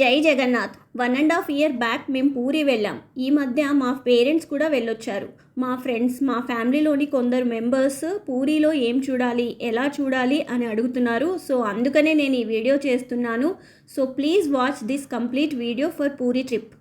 జై Jagannath. One and half year back మేము పూరి వెళ్ళాం. ఈ మధ్య మా పేరెంట్స్ కూడా వెళ్ళొచ్చారు. మా ఫ్రెండ్స్ మా ఫ్యామిలీలోని కొందరు మెంబర్స్ పూరిలో ఏం చూడాలి ఎలా చూడాలి అని అడుగుతున్నారు. సో అందుకనే నేను ఈ వీడియో చేస్తున్నాను. So please watch this complete video for Puri trip.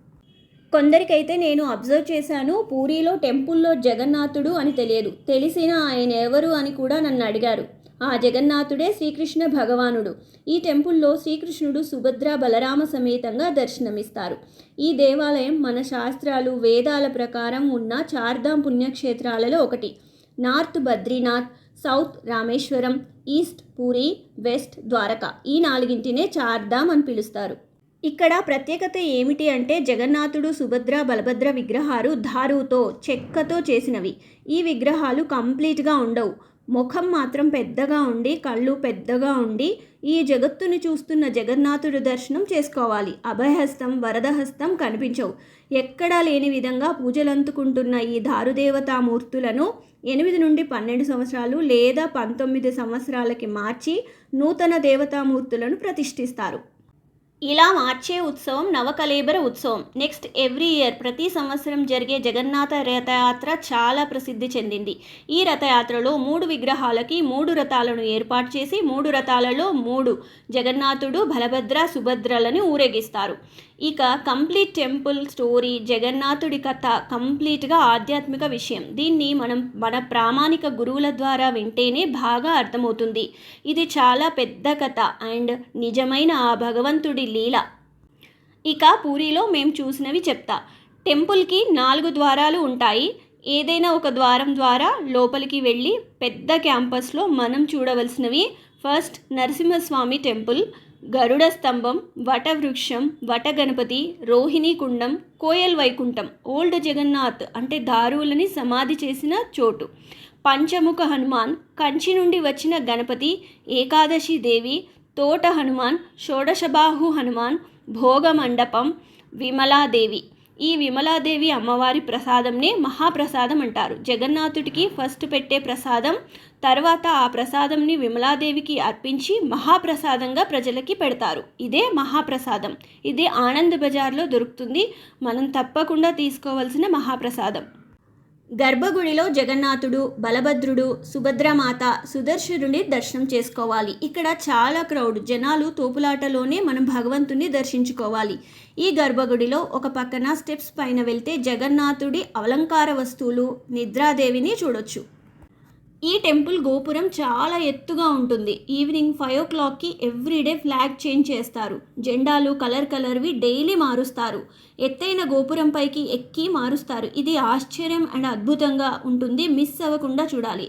కొందరికైతే నేను అబ్జర్వ్ చేశాను పూరిలో టెంపుల్లో జగన్నాథుడు అని తెలియదు. తెలిసిన ఆయన ఎవరు అని కూడా నన్ను అడిగారు. ఆ జగన్నాథుడే శ్రీకృష్ణ భగవానుడు. ఈ టెంపుల్లో శ్రీకృష్ణుడు సుభద్ర బలరామ సమేతంగా దర్శనమిస్తారు. ఈ దేవాలయం మన శాస్త్రాలు వేదాల ప్రకారం ఉన్న చార్ధాం పుణ్యక్షేత్రాలలో ఒకటి. North Badrinath south Rameswaram east Puri west Dwarka. ఈ నాలుగింటినే చార్ధాం అని పిలుస్తారు. ఇక్కడ ప్రత్యేకత ఏమిటి అంటే జగన్నాథుడు సుభద్ర బలభద్ర విగ్రహాలు ధారుతో చెక్కతో చేసినవి. ఈ విగ్రహాలు కంప్లీట్గా ఉండవు. ముఖం మాత్రం పెద్దగా ఉండి కళ్ళు పెద్దగా ఉండి ఈ జగత్తుని చూస్తున్న జగన్నాథుడు దర్శనం చేసుకోవాలి. అభయహస్తం వరదహస్తం కనిపించవు. ఎక్కడా లేని విధంగా పూజలందుకుంటున్న ఈ దారుదేవతామూర్తులను ఎనిమిది నుండి పన్నెండు సంవత్సరాలు లేదా పంతొమ్మిది సంవత్సరాలకి మార్చి నూతన దేవతామూర్తులను ప్రతిష్ఠిస్తారు. ఇలా మార్చే ఉత్సవం నవకలేబర ఉత్సవం. నెక్స్ట్ ఎవ్రీ ఇయర్ ప్రతి సంవత్సరం జరిగే జగన్నాథ రథయాత్ర చాలా ప్రసిద్ధి చెందింది. ఈ రథయాత్రలో మూడు విగ్రహాలకి మూడు రథాలను ఏర్పాటు చేసి మూడు రథాలలో మూడు జగన్నాథుడు బలభద్ర సుభద్రలను ఊరేగిస్తారు. ఇక కంప్లీట్ టెంపుల్ స్టోరీ జగన్నాథుడి కథ కంప్లీట్గా ఆధ్యాత్మిక విషయం. దీన్ని మనం మన ప్రామాణిక గురువుల ద్వారా వింటేనే బాగా అర్థమవుతుంది. ఇది చాలా పెద్ద కథ అండ్ నిజమైన ఆ భగవంతుడి లీల. ఇక పూరిలో మేము చూసినవి చెప్తా. టెంపుల్కి నాలుగు ద్వారాలు ఉంటాయి. ఏదైనా ఒక ద్వారం ద్వారా లోపలికి వెళ్ళి పెద్ద క్యాంపస్లో మనం చూడవలసినవి. ఫస్ట్ నరసింహస్వామి టెంపుల్ గరుడ స్తంభం వటవృక్షం వటగణపతి రోహిణీ కుండం కోయల్ వైకుంఠం ఓల్డ్ జగన్నాథ్ అంటే దారువులని సమాధి చేసిన చోటు. పంచముఖ హనుమాన్ కంచి నుండి వచ్చిన గణపతి ఏకాదశి దేవి తోట హనుమాన్ షోడశబాహు హనుమాన్ భోగమండపం విమలాదేవి. ఈ విమలాదేవి అమ్మవారి ప్రసాదంనే మహాప్రసాదం అంటారు. జగన్నాథుడికి ఫస్ట్ పెట్టే ప్రసాదం తర్వాత ఆ ప్రసాదంని విమలాదేవికి అర్పించి మహాప్రసాదంగా ప్రజలకి పెడతారు. ఇదే మహాప్రసాదం. ఇది ఆనంద్ బజార్లో దొరుకుతుంది. మనం తప్పకుండా తీసుకోవాల్సిన మహాప్రసాదం. గర్భగుడిలో జగన్నాథుడు బలభద్రుడు సుభద్రమాత సుదర్శనుడిని దర్శనం చేసుకోవాలి. ఇక్కడ చాలా క్రౌడ్. జనాలు తోపులాటలోనే మనం భగవంతుని దర్శించుకోవాలి. ఈ గర్భగుడిలో ఒక పక్కన స్టెప్స్ పైన వెళ్తే జగన్నాథుడి అలంకార వస్తువులు నిద్రాదేవిని చూడొచ్చు. ఈ టెంపుల్ గోపురం చాలా ఎత్తుగా ఉంటుంది. ఈవినింగ్ ఫైవ్ ఓ క్లాక్కి ఎవ్రీడే ఫ్లాగ్ చేంజ్ చేస్తారు. జెండాలు కలర్ కలర్వి డైలీ మారుస్తారు. ఎత్తైన గోపురం పైకి ఎక్కి మారుస్తారు. ఇది ఆశ్చర్యం అండ్ అద్భుతంగా ఉంటుంది. మిస్ అవ్వకుండా చూడాలి.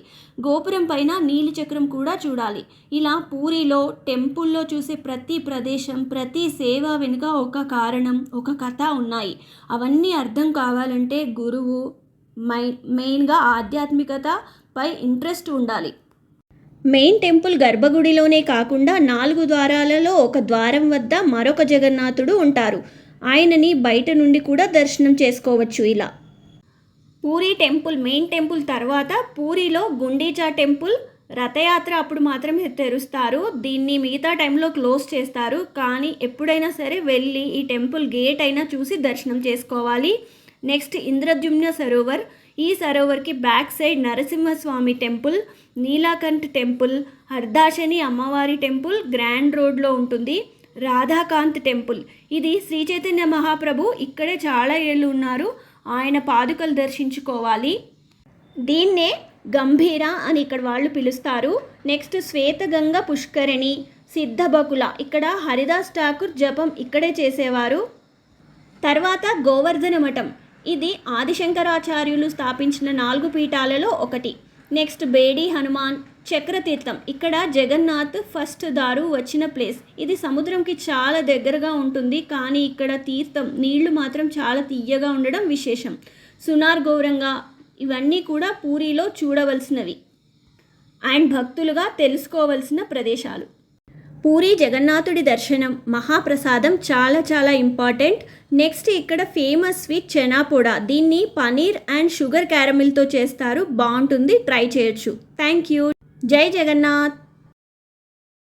గోపురం పైన నీలి చక్రం కూడా చూడాలి. ఇలా పూరిలో టెంపుల్లో చూసే ప్రతి ప్రదేశం ప్రతి సేవ వెనుక ఒక కారణం ఒక కథ ఉన్నాయి. అవన్నీ అర్థం కావాలంటే గురువు మై మెయిన్గా ఆధ్యాత్మికత పై ఇంట్రెస్ట్ ఉండాలి. మెయిన్ టెంపుల్ గర్భగుడిలోనే కాకుండా నాలుగు ద్వారాలలో ఒక ద్వారం వద్ద మరొక జగన్నాథుడు ఉంటారు. ఆయనని బయట నుండి కూడా దర్శనం చేసుకోవచ్చు ఇలా. పూరి టెంపుల్ మెయిన్ టెంపుల్ తర్వాత పూరిలో గుండీచా టెంపుల్ రథయాత్ర అప్పుడు మాత్రమే తెరుస్తారు. దీన్ని మిగతా టైంలో క్లోజ్ చేస్తారు. కానీ ఎప్పుడైనా సరే వెళ్ళి ఈ టెంపుల్ గేట్ అయినా చూసి దర్శనం చేసుకోవాలి. నెక్స్ట్ ఇంద్రద్యుమ్న సరోవర్ ఈ సరోవర్కి back side Narasimhaswamy temple Neelkanth temple Ardhashani అమ్మవారి టెంపుల్ గ్రాండ్ రోడ్లో ఉంటుంది రాధాకాంత్ టెంపుల్. ఇది శ్రీ చైతన్య మహాప్రభు ఇక్కడే చాలా ఏళ్ళు ఉన్నారు ఆయన పాదుకలు దర్శించుకోవాలి. దీన్నే గంభీర అని ఇక్కడ వాళ్ళు పిలుస్తారు. నెక్స్ట్ శ్వేతగంగ పుష్కరిణి సిద్ధబకుల. ఇక్కడ హరిదాస్ ఠాకూర్ జపం ఇక్కడే చేసేవారు. తర్వాత గోవర్ధన మఠం. ఇది ఆదిశంకరాచార్యులు స్థాపించిన నాలుగు పీఠాలలో ఒకటి. నెక్స్ట్ బేడి హనుమాన్ చక్రతీర్థం. ఇక్కడ జగన్నాథ్ ఫస్ట్ దారు వచ్చిన ప్లేస్. ఇది సముద్రంకి చాలా దగ్గరగా ఉంటుంది కానీ ఇక్కడ తీర్థం నీళ్ళు మాత్రం చాలా తీయగా ఉండడం విశేషం. సునార్ గౌరంగా ఇవన్నీ కూడా పూరిలో చూడవలసినవి. అండ్ భక్తులుగా తెలుసుకోవలసిన ప్రదేశాలు. పూరి జగన్నాథుడి దర్శనం మహాప్రసాదం చాలా చాలా ఇంపార్టెంట్. నెక్స్ట్ ఇక్కడ ఫేమస్ స్వీట్ చెనాపోడా దీన్ని పనీర్ అండ్ షుగర్ క్యారమిల్తో చేస్తారు. బాగుంటుంది. ట్రై చేయొచ్చు. Thank you. జై జగన్నాథ్.